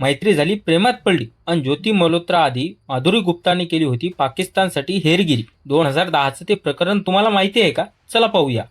मैत्री झाली प्रेमात पडली. आणि ज्योती मल्होत्रा आधी माधुरी गुप्ताने केली होती पाकिस्तानसाठी हेरगिरी. दोन हजार दहाचं ते प्रकरण तुम्हाला माहिती आहे का? चला पाहूया.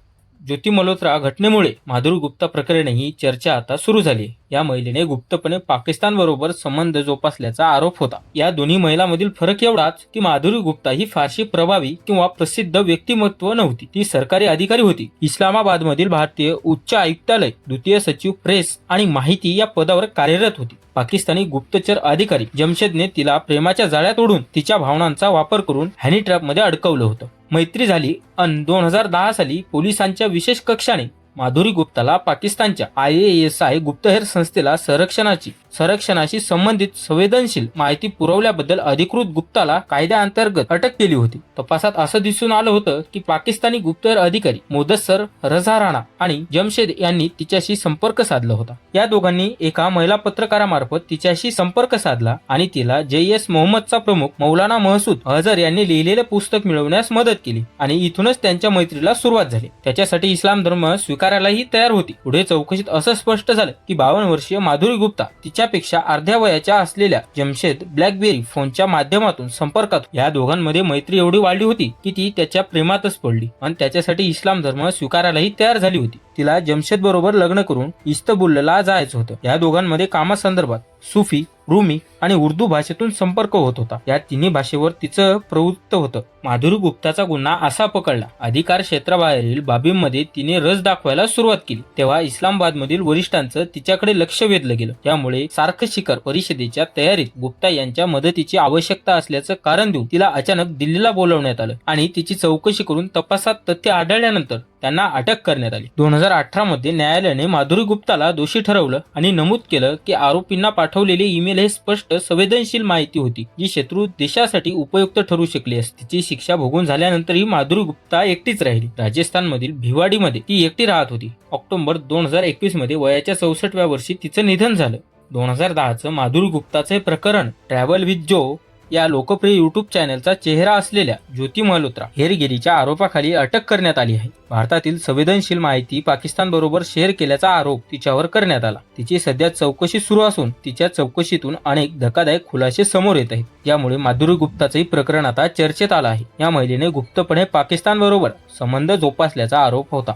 ज्योती मल्होत्रा घटनेमुळे माधुरी गुप्ता प्रकरणही चर्चा आता सुरू झाली. या महिलेने गुप्तपणे पाकिस्तान बरोबर संबंध जोपासल्याचा आरोप होता. या दोन्ही महिलांमधील फरक एवढाच की माधुरी गुप्ता ही फारशी प्रभावी किंवा प्रसिद्ध व्यक्तिमत्व नव्हती. ती सरकारी अधिकारी होती. इस्लामाबाद मधील भारतीय उच्च आयुक्तालय द्वितीय सचिव प्रेस आणि माहिती या पदावर कार्यरत होती. पाकिस्तानी गुप्तचर अधिकारी जमशेदने तिला प्रेमाच्या जाळ्यात ओढून तिच्या भावनांचा वापर करून हॅनी ट्रॅपमध्ये अडकवलं होतं. मैत्री झाली अन दोन हजार दहा साली पोलिसांच्या विशेष कक्षाने माधुरी गुप्ताला पाकिस्तानच्या आय एस आय गुप्तहेर संस्थेला संरक्षणाची संरक्षणाशी संबंधित संवेदनशील माहिती पुरवल्याबद्दल अधिकृत गुप्ताला कायद्याअंतर्गत अटक केली होती. तपासात असं दिसून आलं होतं की पाकिस्तानी गुप्तहेर अधिकारी मोदस्सर रझा राणा आणि जमशेद यांनी तिच्याशी संपर्क साधला होता. या दोघांनी एका महिला पत्रकारामार्फत तिच्याशी संपर्क साधला आणि तिला जे एस मोहम्मदचा प्रमुख मौलाना महसूद अझर यांनी लिहिलेले पुस्तक मिळवण्यास मदत केली आणि इथूनच त्यांच्या मैत्रीला सुरुवात झाली. त्याच्यासाठी इस्लाम धर्म स्वीकारायलाही तयार होती. पुढे चौकशीत असं स्पष्ट झालं की बावन्न वर्षीय माधुरी गुप्ता तिच्यापेक्षा अर्ध्या वयाच्या असलेल्या जमशेद ब्लॅकबेरी फोनच्या माध्यमातून संपर्कात या दोघांमध्ये मैत्री एवढी वाढली होती की ती त्याच्या प्रेमातच पडली आणि त्याच्यासाठी इस्लाम धर्म स्वीकारायलाही तयार झाली होती. तिला जमशेद बरोबर लग्न करून इस्तबुलला जायचं होतं. या दोघांमध्ये कामासंदर्भात सुफी रुमी आणि उर्दू भाषेतून संपर्क होत होता. या तिन्ही भाषेवर तिचं प्रवृत्त होतं. माधुरी गुप्ताचा गुन्हा असा पकडला. अधिकार क्षेत्राबाहेरील बाबींमध्ये तिने रस दाखवायला सुरुवात केली. तेव्हा इस्लामाबादमधील वरिष्ठांचं तिच्याकडे लक्ष वेधलं गेलं. त्यामुळे सार्क शिखर परिषदेच्या तयारीत गुप्ता यांच्या मदतीची आवश्यकता असल्याचं कारण देऊन तिला अचानक दिल्लीला बोलवण्यात आलं आणि तिची चौकशी करून तपासात तथ्य आढळल्यानंतर त्यांना अटक करण्यात आली. दोन हजार अठरा मध्ये न्यायालयाने माधुरी गुप्ताला दोषी ठरवलं आणि नमूद केलं की आरोपींना पाठवलेले ईमेल हे स्पष्ट संवेदनशील माहिती होती जी शत्रू देशासाठी उपयुक्त ठरू शकली असती. तिची शिक्षा भोगून झाल्यानंतरही माधुरी गुप्ता एकटीच राहिली. राजस्थानमधील भिवाडीमध्ये ती एकटी राहत होती. ऑक्टोबर दोन हजार एकवीसमध्ये वयाच्या चौसष्टव्या वर्षी तिचं निधन झालं. दोन हजार दहाचं माधुरी गुप्ताचं प्रकरण ट्रॅव्हल विथ जो या लोकप्रिय युट्यूब चॅनलचा चेहरा असलेल्या ज्योती मल्होत्रा हेरगिरीच्या आरोपाखाली अटक करण्यात आली आहे. भारतातील संवेदनशील माहिती पाकिस्तान बरोबर शेअर केल्याचा आरोप तिच्यावर करण्यात आला. तिची सध्या चौकशी सुरू असून तिच्या चौकशीतून अनेक धक्कादायक खुलासे समोर येत आहेत. यामुळे माधुरी गुप्ताचंही प्रकरण आता चर्चेत आलं आहे. या महिलेने गुप्तपणे पाकिस्तान बरोबर संबंध जोपासल्याचा आरोप होता.